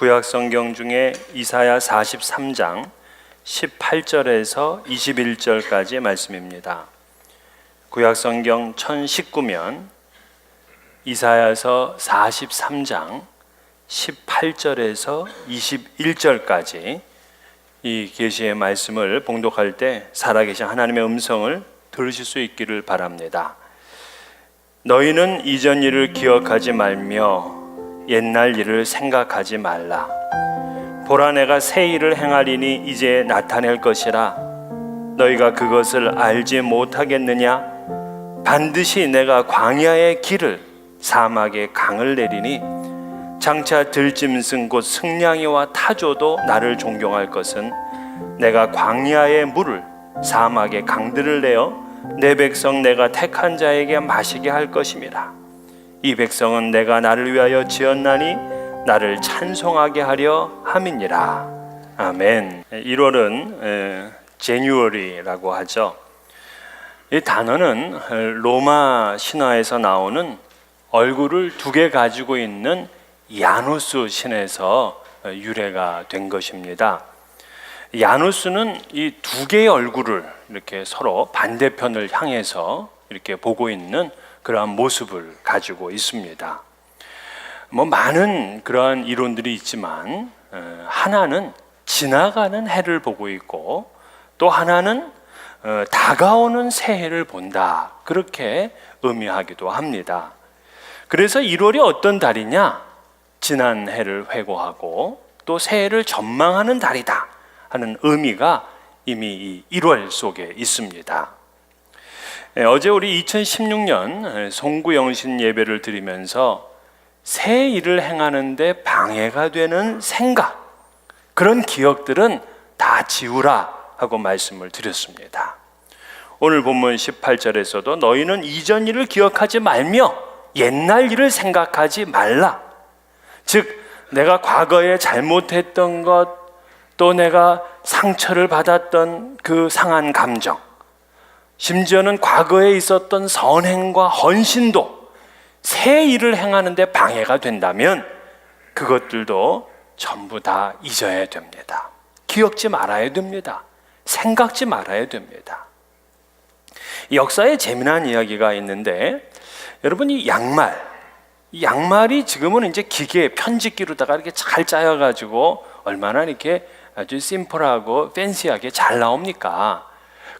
구약 성경 중에 이사야 43장 18절에서 21절까지의 말씀입니다. 구약 성경 1019면 이사야서 43장 18절에서 21절까지 이 계시의 말씀을 봉독할 때 살아계신 하나님의 음성을 들으실 수 있기를 바랍니다. 너희는 이전 일을 기억하지 말며 옛날 일을 생각하지 말라. 보라 내가 새 일을 행하리니 이제 나타낼 것이라. 너희가 그것을 알지 못하겠느냐? 반드시 내가 광야의 길을 사막의 강을 내리니 장차 들짐승 곧 승냥이와 타조도 나를 존경할 것은 내가 광야의 물을 사막의 강들을 내어 내 백성 내가 택한 자에게 마시게 할 것임이라 이 백성은 내가 나를 위하여 지었나니 나를 찬송하게 하려 함이니라. 아멘. 1월은 제뉴얼이라고 하죠. 이 단어는 로마 신화에서 나오는 얼굴을 두 개 가지고 있는 야누스 신에서 유래가 된 것입니다. 야누스는 이 두 개의 얼굴을 이렇게 서로 반대편을 향해서 이렇게 보고 있는 그러한 모습을 가지고 있습니다. 뭐 많은 그러한 이론들이 있지만 어, 하나는 지나가는 해를 보고 있고 또 하나는 어, 다가오는 새해를 본다 그렇게 의미하기도 합니다. 그래서 1월이 어떤 달이냐? 지난 해를 회고하고 또 새해를 전망하는 달이다 하는 의미가 이미 이 1월 속에 있습니다. 예, 어제 우리 2016년 송구영신 예배를 드리면서 새 일을 행하는데 방해가 되는 생각 그런 기억들은 다 지우라 하고 말씀을 드렸습니다. 오늘 본문 18절에서도 너희는 이전 일을 기억하지 말며 옛날 일을 생각하지 말라. 즉 내가 과거에 잘못했던 것, 또 내가 상처를 받았던 그 상한 감정, 심지어는 과거에 있었던 선행과 헌신도 새 일을 행하는데 방해가 된다면 그것들도 전부 다 잊어야 됩니다. 기억지 말아야 됩니다. 생각지 말아야 됩니다. 역사에 재미난 이야기가 있는데 여러분 이 양말 이 양말이 지금은 이제 기계 편집기로다가 이렇게 잘 짜여 가지고 얼마나 이렇게 아주 심플하고 팬시하게 잘 나옵니까?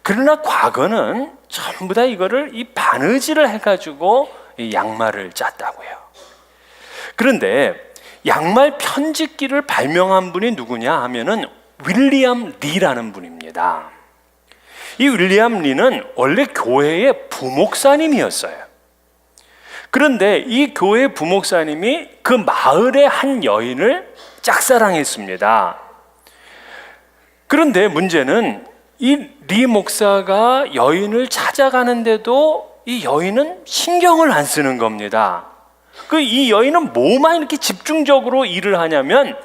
그러나 과거는 전부 다 이거를 이 바느질을 해가지고 이 양말을 짰다고요. 그런데 양말 편집기를 발명한 분이 누구냐 하면은 윌리엄 리라는 분입니다. 이 윌리엄 리는 원래 교회의 부목사님이었어요. 그런데 이 교회 부목사님이 그 마을의 한 여인을 짝사랑했습니다. 그런데 문제는 이 리 목사가 여인을 찾아가는데도 이 여인은 신경을 안 쓰는 겁니다. 그 이 여인은 뭐만 이렇게 집중적으로 일을 하냐면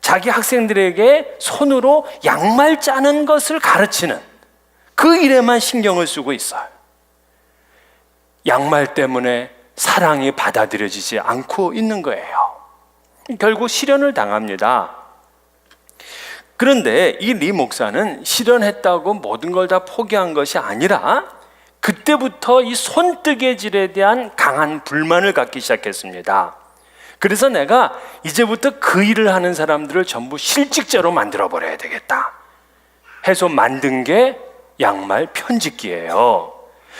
자기 학생들에게 손으로 양말 짜는 것을 가르치는 그 일에만 신경을 쓰고 있어요. 양말 때문에 사랑이 받아들여지지 않고 있는 거예요. 결국 실현을 당합니다. 그런데 이 리 목사는 실현했다고 모든 걸 다 포기한 것이 아니라 그때부터 이 손뜨개질에 대한 강한 불만을 갖기 시작했습니다. 그래서 내가 이제부터 그 일을 하는 사람들을 전부 실직자로 만들어 버려야 되겠다. 해서 만든 게 양말 편집기예요.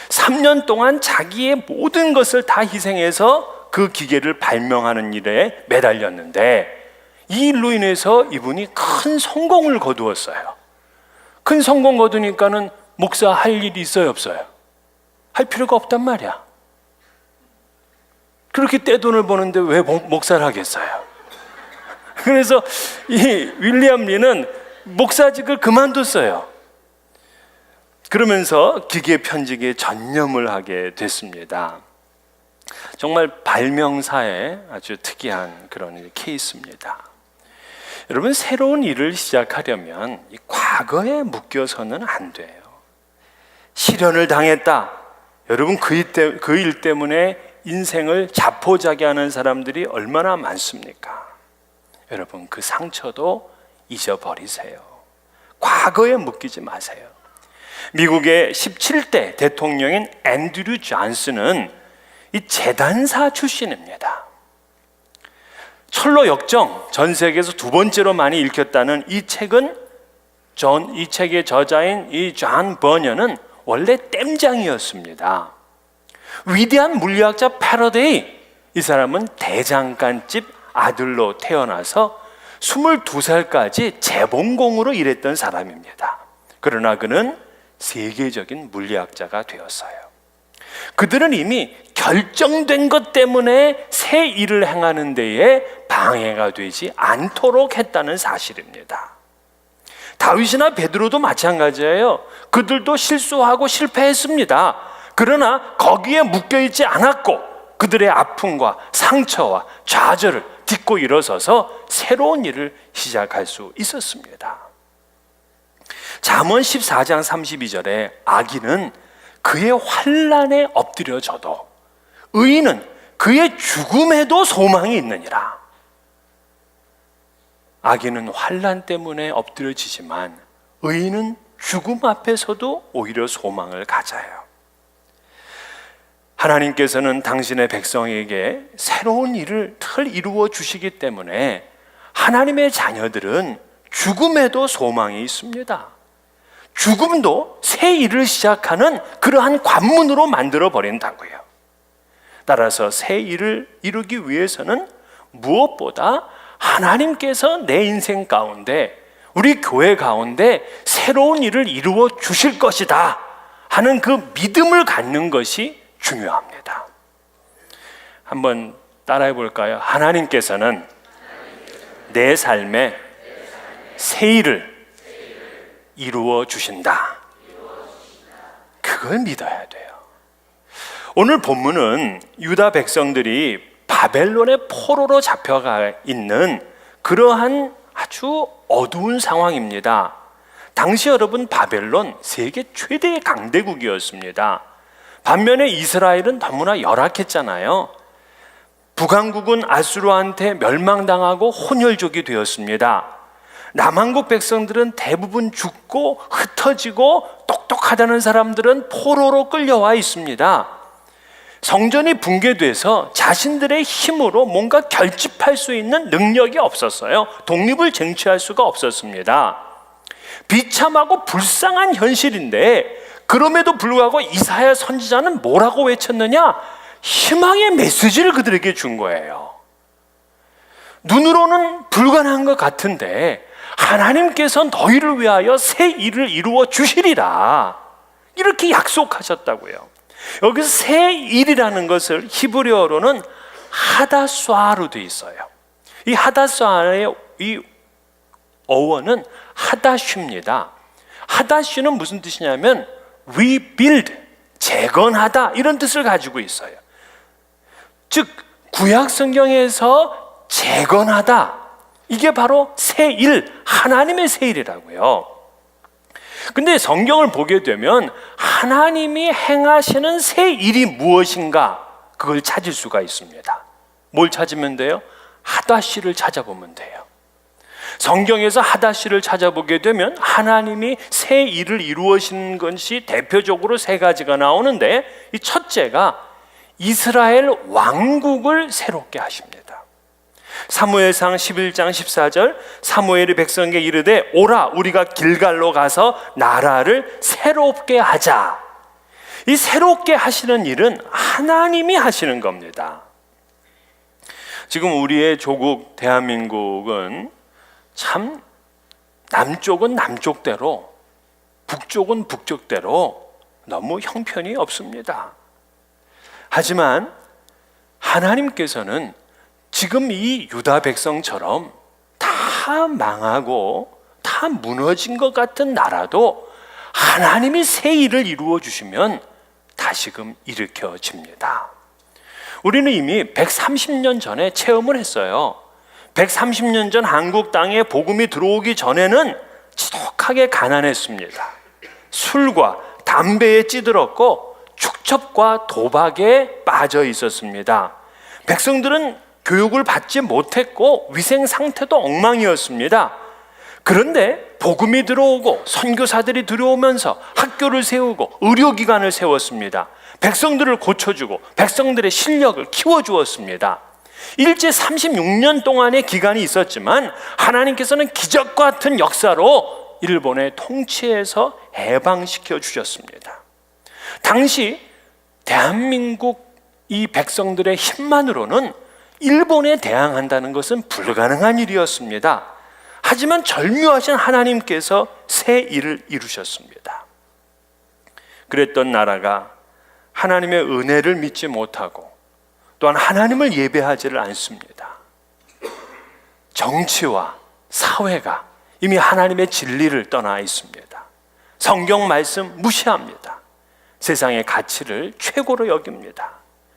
3년 동안 자기의 모든 것을 다 희생해서 그 기계를 발명하는 일에 매달렸는데 이 일로 인해서 이분이 큰 성공을 거두었어요. 큰 성공 거두니까는 목사 할 일이 있어요, 없어요? 할 필요가 없단 말이야. 그렇게 떼돈을 버는데 왜 목사를 하겠어요? 그래서 이 윌리엄 리는 목사직을 그만뒀어요. 그러면서 기계 편집에 전념을 하게 됐습니다. 정말 발명사에 아주 특이한 그런 케이스입니다. 여러분 새로운 일을 시작하려면 과거에 묶여서는 안 돼요. 실현을 당했다. 여러분 그일 그 때문에 인생을 자포자기하는 사람들이 얼마나 많습니까? 여러분 그 상처도 잊어버리세요. 과거에 묶이지 마세요. 미국의 17대 대통령인 앤드류 존슨은 이 재단사 출신입니다. 철로 역정 전 세계에서 두 번째로 많이 읽혔다는 이 책은 전 이 책의 저자인 이 존 버녀는 원래 땜장이었습니다. 위대한 물리학자 패러데이 이 사람은 대장간집 아들로 태어나서 22살까지 재봉공으로 일했던 사람입니다. 그러나 그는 세계적인 물리학자가 되었어요. 그들은 이미 결정된 것 때문에 새 일을 행하는 데에 방해가 되지 않도록 했다는 사실입니다. 다윗이나 베드로도 마찬가지예요. 그들도 실수하고 실패했습니다. 그러나 거기에 묶여 있지 않았고 그들의 아픔과 상처와 좌절을 딛고 일어서서 새로운 일을 시작할 수 있었습니다. 잠언 14장 32절에 아기는 그의 환란에 엎드려져도 의인은 그의 죽음에도 소망이 있느니라. 아기는 환란 때문에 엎드려지지만 의인은 죽음 앞에서도 오히려 소망을 가져요. 하나님께서는 당신의 백성에게 새로운 일을 틀 이루어 주시기 때문에 하나님의 자녀들은 죽음에도 소망이 있습니다. 죽음도 새 일을 시작하는 그러한 관문으로 만들어 버린다고요. 따라서 새 일을 이루기 위해서는 무엇보다 하나님께서 내 인생 가운데 우리 교회 가운데 새로운 일을 이루어 주실 것이다 하는 그 믿음을 갖는 것이 중요합니다. 한번 따라해 볼까요? 하나님께서는 내 삶에 새 일을 이루어 주신다. 그걸 믿어야 돼요. 오늘 본문은 유다 백성들이 바벨론의 포로로 잡혀가 있는 그러한 아주 어두운 상황입니다. 당시 여러분 바벨론 세계 최대의 강대국이었습니다. 반면에 이스라엘은 너무나 열악했잖아요. 북왕국은 아수르한테 멸망당하고 혼혈족이 되었습니다. 남한국 백성들은 대부분 죽고 흩어지고 똑똑하다는 사람들은 포로로 끌려와 있습니다. 성전이 붕괴돼서 자신들의 힘으로 뭔가 결집할 수 있는 능력이 없었어요. 독립을 쟁취할 수가 없었습니다. 비참하고 불쌍한 현실인데 그럼에도 불구하고 이사야 선지자는 뭐라고 외쳤느냐? 희망의 메시지를 그들에게 준 거예요. 눈으로는 불가능한 것 같은데 하나님께서 너희를 위하여 새 일을 이루어 주시리라. 이렇게 약속하셨다고요. 여기서 새 일이라는 것을 히브리어로는 하다스아로 돼 있어요. 이 하다스아의 이 어원은 하다슈입니다. 하다슈는 무슨 뜻이냐면 rebuild, 재건하다 이런 뜻을 가지고 있어요. 즉 구약 성경에서 재건하다 이게 바로 새 일, 하나님의 새 일이라고요. 근데 성경을 보게 되면 하나님이 행하시는 새 일이 무엇인가 그걸 찾을 수가 있습니다. 뭘 찾으면 돼요? 하다시를 찾아보면 돼요. 성경에서 하다시를 찾아보게 되면 하나님이 새 일을 이루어신 것이 대표적으로 세 가지가 나오는데 이 첫째가 이스라엘 왕국을 새롭게 하십니다. 사무엘상 11장 14절 사무엘이 백성에게 이르되 오라 우리가 길갈로 가서 나라를 새롭게 하자. 이 새롭게 하시는 일은 하나님이 하시는 겁니다. 지금 우리의 조국 대한민국은 참 남쪽은 남쪽대로 북쪽은 북쪽대로 너무 형편이 없습니다. 하지만 하나님께서는 지금 이 유다 백성처럼 다 망하고 다 무너진 것 같은 나라도 하나님이 새 일을 이루어 주시면 다시금 일으켜집니다. 우리는 이미 130년 전에 체험을 했어요. 130년 전 한국 땅에 복음이 들어오기 전에는 지독하게 가난했습니다. 술과 담배에 찌들었고 축첩과 도박에 빠져 있었습니다. 백성들은 교육을 받지 못했고 위생 상태도 엉망이었습니다. 그런데 복음이 들어오고 선교사들이 들어오면서 학교를 세우고 의료기관을 세웠습니다. 백성들을 고쳐주고 백성들의 실력을 키워주었습니다. 일제 36년 동안의 기간이 있었지만 하나님께서는 기적 같은 역사로 일본의 통치에서 해방시켜 주셨습니다. 당시 대한민국 이 백성들의 힘만으로는 일본에 대항한다는 것은 불가능한 일이었습니다. 하지만 절묘하신 하나님께서 새 일을 이루셨습니다. 그랬던 나라가 하나님의 은혜를 믿지 못하고 또한 하나님을 예배하지를 않습니다. 정치와 사회가 이미 하나님의 진리를 떠나 있습니다. 성경 말씀 무시합니다. 세상의 가치를 최고로 여깁니다.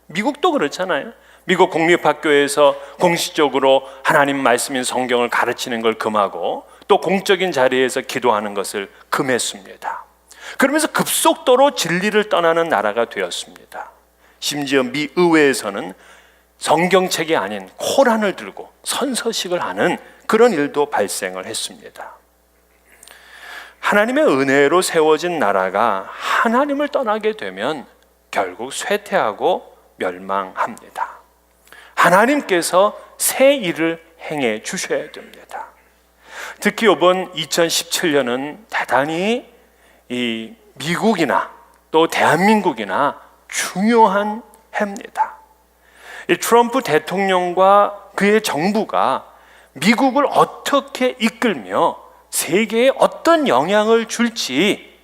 미국도 그렇잖아요. 미국 공립학교에서 공식적으로 하나님 말씀인 성경을 가르치는 걸 금하고 또 공적인 자리에서 기도하는 것을 금했습니다. 그러면서 급속도로 진리를 떠나는 나라가 되었습니다. 심지어 미 의회에서는 성경책이 아닌 코란을 들고 선서식을 하는 그런 일도 발생을 했습니다. 하나님의 은혜로 세워진 나라가 하나님을 떠나게 되면 결국 쇠퇴하고 멸망합니다. 하나님께서 새 일을 행해 주셔야 됩니다. 특히 이번 2017년은 대단히 이 미국이나 또 대한민국이나 중요한 해입니다. 이 트럼프 대통령과 그의 정부가 미국을 어떻게 이끌며 세계에 어떤 영향을 줄지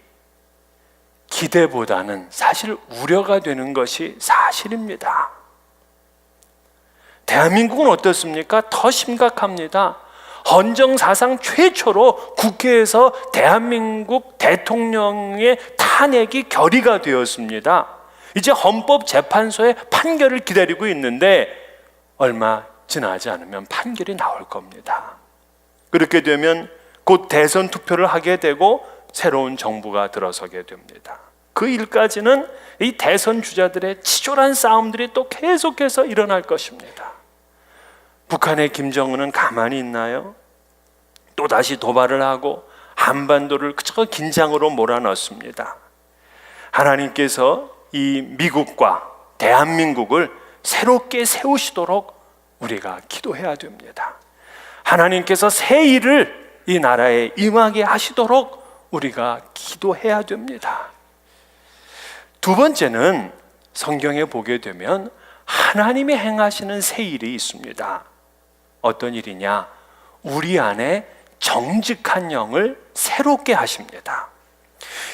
기대보다는 사실 우려가 되는 것이 사실입니다. 대한민국은 어떻습니까? 더 심각합니다. 헌정 사상 최초로 국회에서 대한민국 대통령의 탄핵이 결의가 되었습니다. 이제 헌법재판소의 판결을 기다리고 있는데 얼마 지나지 않으면 판결이 나올 겁니다. 그렇게 되면 곧 대선 투표를 하게 되고 새로운 정부가 들어서게 됩니다. 그 일까지는 이 대선 주자들의 치졸한 싸움들이 또 계속해서 일어날 것입니다. 북한의 김정은은 가만히 있나요? 또 다시 도발을 하고 한반도를 그저 긴장으로 몰아넣습니다. 하나님께서 이 미국과 대한민국을 새롭게 세우시도록 우리가 기도해야 됩니다. 하나님께서 새 일을 이 나라에 임하게 하시도록 우리가 기도해야 됩니다. 두 번째는 성경에 보게 되면 하나님이 행하시는 새 일이 있습니다. 어떤 일이냐? 우리 안에 정직한 영을 새롭게 하십니다.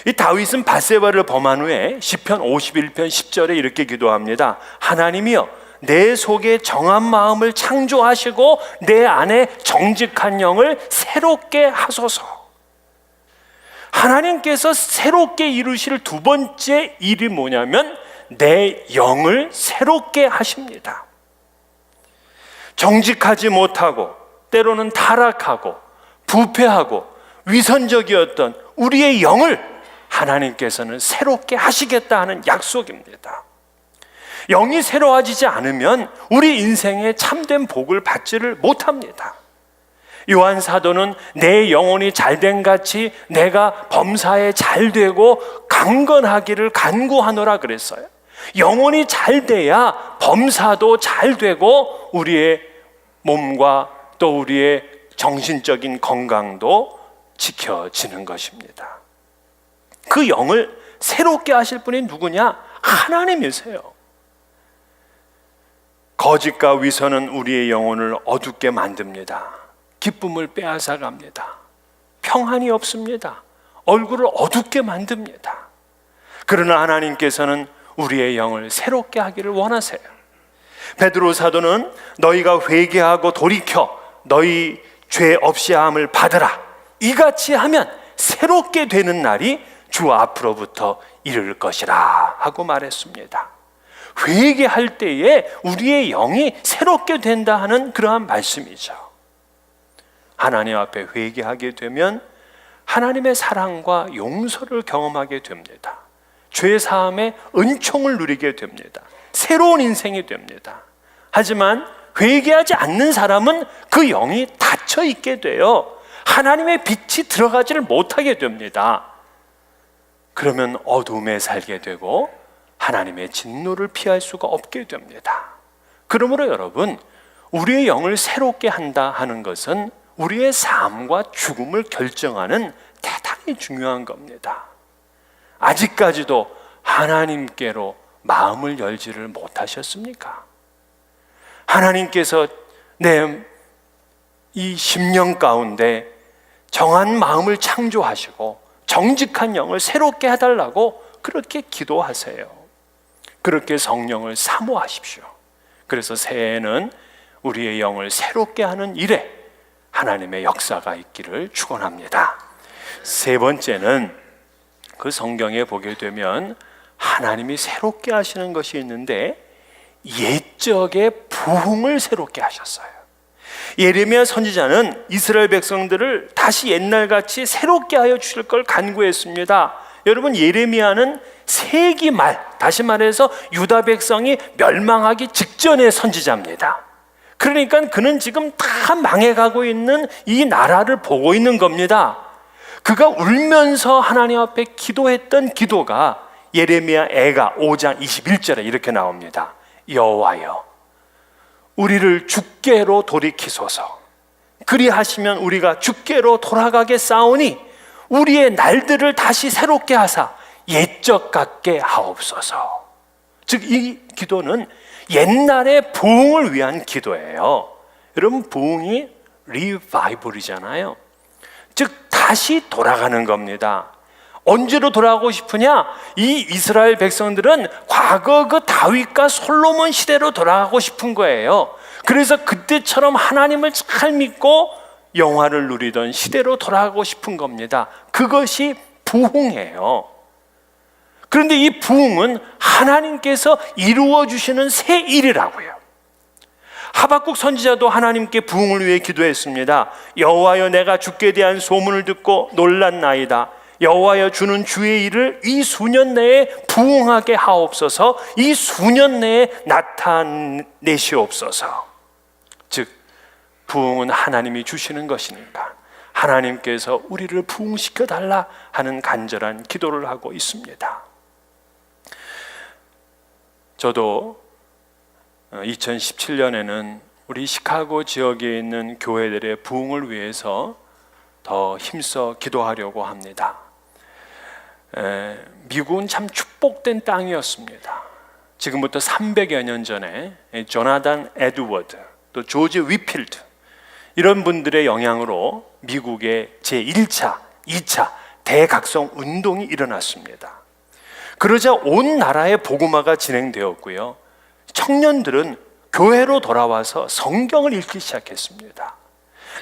이 다윗은 바세바를 범한 후에 시편 51편 10절에 이렇게 기도합니다. 하나님이여 내 속에 정한 마음을 창조하시고 내 안에 정직한 영을 새롭게 하소서. 하나님께서 새롭게 이루실 두 번째 일이 뭐냐면 내 영을 새롭게 하십니다. 정직하지 못하고 때로는 타락하고 부패하고 위선적이었던 우리의 영을 하나님께서는 새롭게 하시겠다 하는 약속입니다. 영이 새로워지지 않으면 우리 인생에 참된 복을 받지를 못합니다. 요한 사도는 내 영혼이 잘된 같이 내가 범사에 잘 되고 강건하기를 간구하노라 그랬어요. 영혼이 잘 돼야 범사도 잘 되고 우리의 몸과 또 우리의 정신적인 건강도 지켜지는 것입니다. 그 영을 새롭게 하실 분이 누구냐? 하나님이세요. 거짓과 위선은 우리의 영혼을 어둡게 만듭니다. 기쁨을 빼앗아 갑니다. 평안이 없습니다. 얼굴을 어둡게 만듭니다. 그러나 하나님께서는 우리의 영을 새롭게 하기를 원하세요. 베드로 사도는 너희가 회개하고 돌이켜 너희 죄 없이 함을 받으라. 이같이 하면 새롭게 되는 날이 주 앞으로부터 이를 것이라 하고 말했습니다. 회개할 때에 우리의 영이 새롭게 된다 하는 그러한 말씀이죠. 하나님 앞에 회개하게 되면 하나님의 사랑과 용서를 경험하게 됩니다. 죄 사함의 은총을 누리게 됩니다. 새로운 인생이 됩니다. 하지만 회개하지 않는 사람은 그 영이 닫혀 있게 돼요. 하나님의 빛이 들어가지를 못하게 됩니다. 그러면 어둠에 살게 되고 하나님의 진노를 피할 수가 없게 됩니다. 그러므로 여러분, 우리의 영을 새롭게 한다 하는 것은 우리의 삶과 죽음을 결정하는 대단히 중요한 겁니다. 아직까지도 하나님께로 마음을 열지를 못하셨습니까? 하나님께서 내 이 심령 가운데 정한 마음을 창조하시고 정직한 영을 새롭게 해달라고 그렇게 기도하세요. 그렇게 성령을 사모하십시오. 그래서 새해에는 우리의 영을 새롭게 하는 일에 하나님의 역사가 있기를 축원합니다. 세 번째는 그 성경에 보게 되면 하나님이 새롭게 하시는 것이 있는데 옛적의 부흥을 새롭게 하셨어요. 예레미야 선지자는 이스라엘 백성들을 다시 옛날같이 새롭게 하여 주실 걸 간구했습니다. 여러분 예레미야는 세기 말 다시 말해서 유다 백성이 멸망하기 직전의 선지자입니다. 그러니까 그는 지금 다 망해가고 있는 이 나라를 보고 있는 겁니다. 그가 울면서 하나님 앞에 기도했던 기도가 예레미야 애가 5장 21절에 이렇게 나옵니다. 여호와여 우리를 죽게로 돌이키소서. 그리하시면 우리가 죽게로 돌아가게 싸우니 우리의 날들을 다시 새롭게 하사 옛적 같게 하옵소서. 즉 이 기도는 옛날의 부흥을 위한 기도예요. 여러분 부흥이 리바이벌이잖아요. 즉 다시 돌아가는 겁니다. 언제로 돌아가고 싶으냐? 이 이스라엘 백성들은 과거 그 다윗과 솔로몬 시대로 돌아가고 싶은 거예요. 그래서 그때처럼 하나님을 잘 믿고 영화를 누리던 시대로 돌아가고 싶은 겁니다. 그것이 부흥이에요. 그런데 이 부흥은 하나님께서 이루어 주시는 새 일이라고요. 하박국 선지자도 하나님께 부흥을 위해 기도했습니다. 여호와여 내가 주께 대한 소문을 듣고 놀랐나이다. 여호와여 주는 주의 일을 이 수년 내에 부흥하게 하옵소서. 이 수년 내에 나타내시옵소서. 즉 부흥은 하나님이 주시는 것이니까 하나님께서 우리를 부흥시켜 달라 하는 간절한 기도를 하고 있습니다. 저도 2017년에는 우리 시카고 지역에 있는 교회들의 부흥을 위해서 더 힘써 기도하려고 합니다. 에, 미국은 참 축복된 땅이었습니다. 지금부터 300여 년 전에 조나단 에드워드 또 조지 위필드 이런 분들의 영향으로 미국의 제1차, 2차 대각성 운동이 일어났습니다. 그러자 온 나라에 복음화가 진행되었고요. 청년들은 교회로 돌아와서 성경을 읽기 시작했습니다.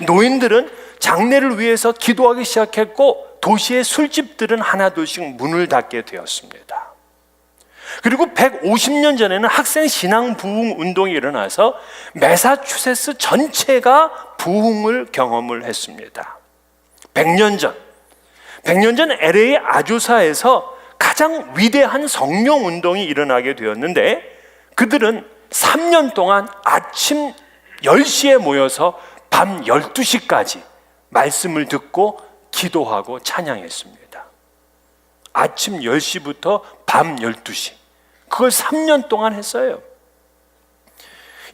노인들은 장례를 위해서 기도하기 시작했고 도시의 술집들은 하나둘씩 문을 닫게 되었습니다. 그리고 150년 전에는 학생 신앙 부흥 운동이 일어나서 매사추세츠 전체가 부흥을 경험을 했습니다. 100년 전, 100년 전 LA 아주사에서 가장 위대한 성령 운동이 일어나게 되었는데 그들은 3년 동안 아침 10시에 모여서 밤 12시까지 말씀을 듣고 기도하고 찬양했습니다. 아침 10시부터 밤 12시. 그걸 3년 동안 했어요.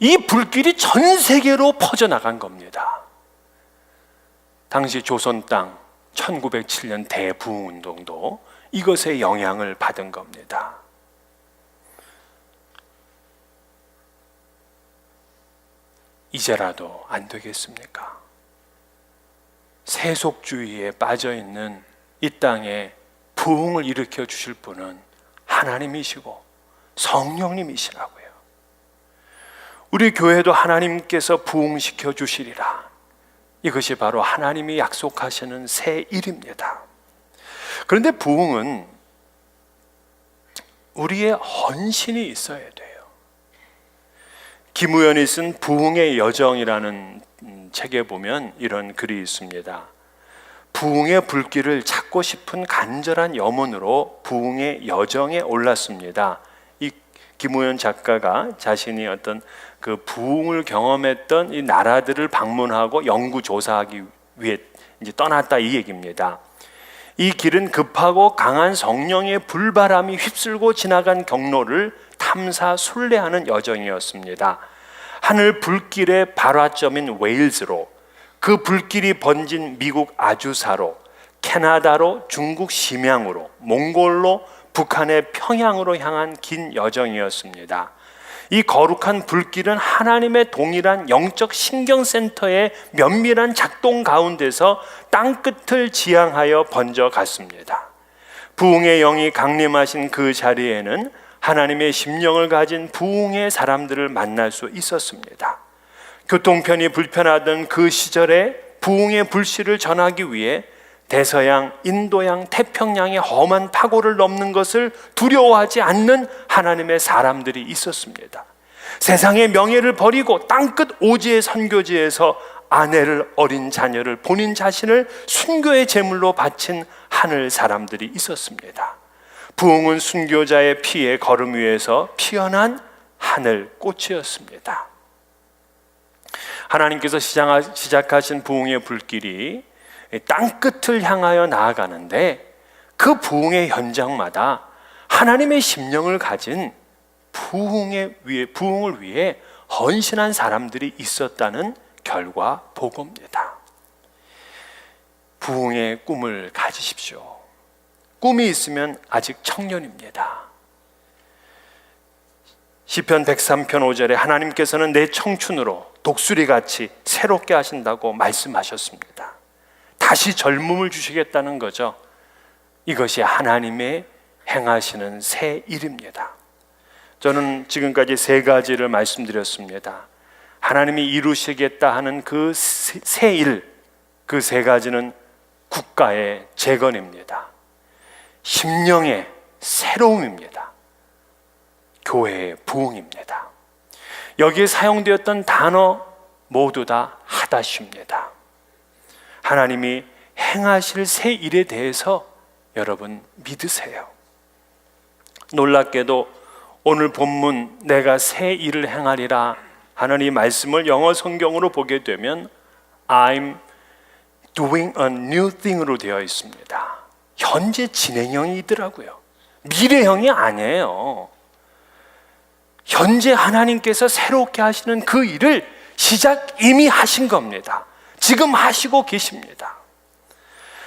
이 불길이 전 세계로 퍼져나간 겁니다. 당시 조선 땅 1907년 대부흥 운동도 이것의 영향을 받은 겁니다. 이제라도 안 되겠습니까? 세속주의에 빠져 있는 이 땅에 부흥을 일으켜 주실 분은 하나님이시고 성령님이시라고요. 우리 교회도 하나님께서 부흥시켜 주시리라. 이것이 바로 하나님이 약속하시는 새 일입니다. 그런데 부흥은 우리의 헌신이 있어야 돼요. 김우연이 쓴 부흥의 여정이라는 음, 책에 보면 이런 글이 있습니다. 부흥의 불길을 찾고 싶은 간절한 염원으로 부흥의 여정에 올랐습니다. 이 김우현 작가가 자신이 어떤 그 부흥을 경험했던 이 나라들을 방문하고 연구 조사하기 위해 이제 떠났다 이 얘기입니다. 이 길은 급하고 강한 성령의 불바람이 휩쓸고 지나간 경로를 탐사 순례하는 여정이었습니다. 하늘 불길의 발화점인 웨일즈로 그 불길이 번진 미국 아주사로 캐나다로 중국 심양으로 몽골로 북한의 평양으로 향한 긴 여정이었습니다. 이 거룩한 불길은 하나님의 동일한 영적 신경센터의 면밀한 작동 가운데서 땅 끝을 지향하여 번져갔습니다. 부흥의 영이 강림하신 그 자리에는 하나님의 심령을 가진 부흥의 사람들을 만날 수 있었습니다. 교통편이 불편하던 그 시절에 부흥의 불씨를 전하기 위해 대서양, 인도양, 태평양의 험한 파고를 넘는 것을 두려워하지 않는 하나님의 사람들이 있었습니다. 세상의 명예를 버리고 땅끝 오지의 선교지에서 아내를 어린 자녀를 본인 자신을 순교의 제물로 바친 하늘 사람들이 있었습니다. 부흥은 순교자의 피의 걸음 위에서 피어난 하늘 꽃이었습니다. 하나님께서 시작하- 시작하신 부흥의 불길이 땅 끝을 향하여 나아가는데 그 부흥의 현장마다 하나님의 심령을 가진 부흥의 위해 부흥을 위해 헌신한 사람들이 있었다는 결과 보고입니다. 부흥의 꿈을 가지십시오. 꿈이 있으면 아직 청년입니다. 시편 103편 5절에 하나님께서는 내 청춘으로 독수리 같이 새롭게 하신다고 말씀하셨습니다. 다시 젊음을 주시겠다는 거죠. 이것이 하나님의 행하시는 새 일입니다. 저는 지금까지 세 가지를 말씀드렸습니다. 하나님이 이루시겠다 하는 그 새 일, 그 세 가지는 국가의 재건입니다. 심령의 새로움입니다. 교회의 부흥입니다. 여기에 사용되었던 단어 모두 다 하다십니다. 하나님이 행하실 새 일에 대해서 여러분 믿으세요. 놀랍게도 오늘 본문 내가 새 일을 행하리라 하는 이 말씀을 영어 성경으로 보게 되면 I'm doing a new thing으로 되어 있습니다. 현재 진행형이더라고요. 미래형이 아니에요. 현재 하나님께서 새롭게 하시는 그 일을 시작 이미 하신 겁니다. 지금 하시고 계십니다.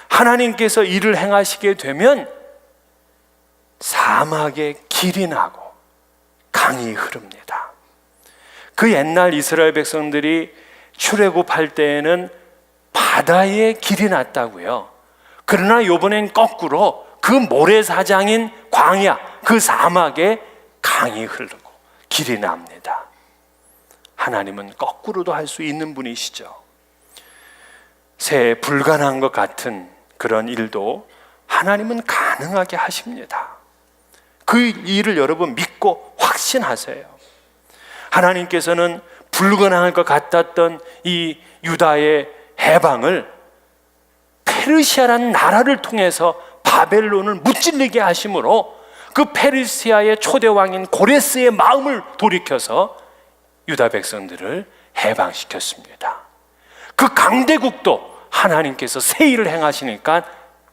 하나님께서 일을 행하시게 되면 사막에 길이 나고 강이 흐릅니다. 그 옛날 이스라엘 백성들이 출애굽할 때에는 바다에 길이 났다고요. 그러나 요번엔 거꾸로 그 모래사장인 광야, 그 사막에 강이 흐르고 길이 납니다. 하나님은 거꾸로도 할 수 있는 분이시죠. 새 불가능한 것 같은 그런 일도 하나님은 가능하게 하십니다. 그 일을 여러분 믿고 확신하세요. 하나님께서는 불가능할 것 같았던 이 유다의 해방을 페르시아라는 나라를 통해서 바벨론을 무찔리게 하심으로 그 페르시아의 초대 왕인 고레스의 마음을 돌이켜서 유다 백성들을 해방시켰습니다. 그 강대국도 하나님께서 새 일을 행하시니까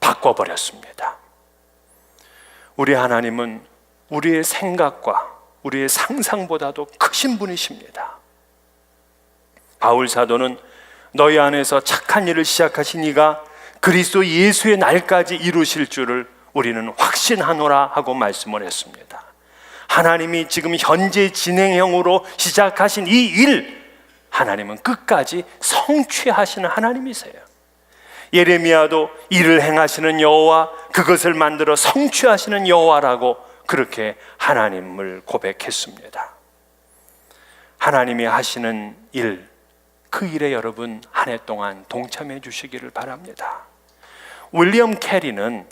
바꿔버렸습니다. 우리 하나님은 우리의 생각과 우리의 상상보다도 크신 분이십니다. 바울 사도는 너희 안에서 착한 일을 시작하신 이가 그리스도 예수의 날까지 이루실 줄을 우리는 확신하노라 하고 말씀을 했습니다. 하나님이 지금 현재 진행형으로 시작하신 이 일, 하나님은 끝까지 성취하시는 하나님이세요. 예레미야도 일을 행하시는 여호와, 그것을 만들어 성취하시는 여호와라고 그렇게 하나님을 고백했습니다. 하나님이 하시는 일, 그 일에 여러분 한 해 동안 동참해 주시기를 바랍니다. 윌리엄 캐리는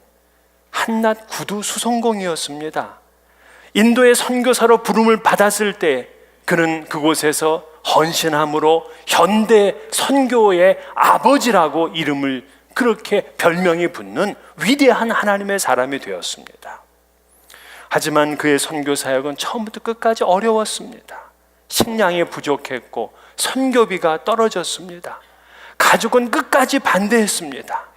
한낱 구두 수송공이었습니다. 인도의 선교사로 부름을 받았을 때 그는 그곳에서 헌신함으로 현대 선교의 아버지라고 이름을 그렇게 별명이 붙는 위대한 하나님의 사람이 되었습니다. 하지만 그의 선교 사역은 처음부터 끝까지 어려웠습니다. 식량이 부족했고 선교비가 떨어졌습니다. 가족은 끝까지 반대했습니다.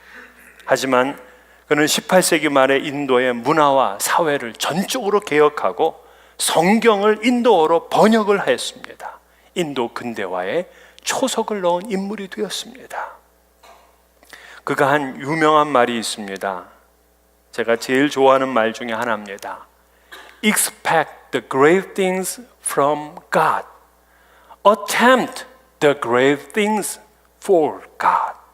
하지만 그는 18세기 말에 인도의 문화와 사회를 전적으로 개혁하고 성경을 인도어로 번역을 하였습니다. 인도 근대화에 초석을 넣은 인물이 되었습니다. 그가 한 유명한 말이 있습니다. 제가 제일 좋아하는 말 중에 하나입니다. Expect the great things from God. Attempt the great things for God.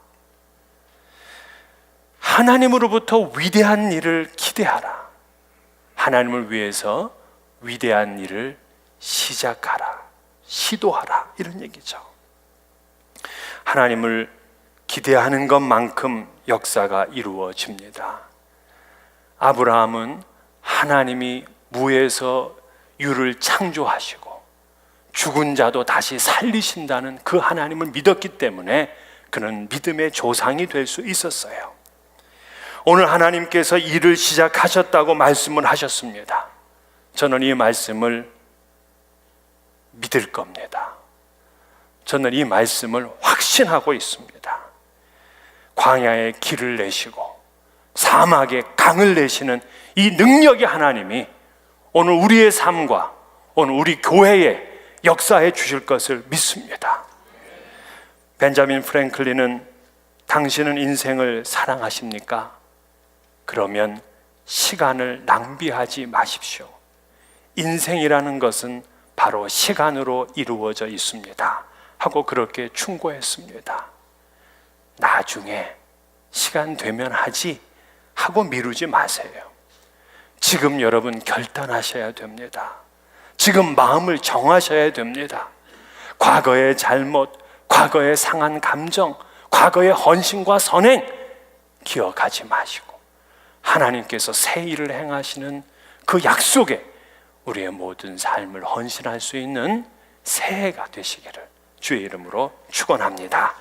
하나님으로부터 위대한 일을 기대하라. 하나님을 위해서 위대한 일을 시작하라. 시도하라. 이런 얘기죠. 하나님을 기대하는 것만큼 역사가 이루어집니다. 아브라함은 하나님이 무에서 유를 창조하시고 죽은 자도 다시 살리신다는 그 하나님을 믿었기 때문에 그는 믿음의 조상이 될 수 있었어요. 오늘 하나님께서 일을 시작하셨다고 말씀을 하셨습니다. 저는 이 말씀을 믿을 겁니다. 저는 이 말씀을 확신하고 있습니다. 광야에 길을 내시고 사막에 강을 내시는 이 능력의 하나님이 오늘 우리의 삶과 오늘 우리 교회에 역사해 주실 것을 믿습니다. 벤자민 프랭클린은 당신은 인생을 사랑하십니까? 그러면 시간을 낭비하지 마십시오. 인생이라는 것은 바로 시간으로 이루어져 있습니다. 하고 그렇게 충고했습니다. 나중에 시간 되면 하지 하고 미루지 마세요. 지금 여러분 결단하셔야 됩니다. 지금 마음을 정하셔야 됩니다. 과거의 잘못, 과거의 상한 감정, 과거의 헌신과 선행 기억하지 마시고 하나님께서 새 일을 행하시는 그 약속에 우리의 모든 삶을 헌신할 수 있는 새해가 되시기를 주의 이름으로 축원합니다.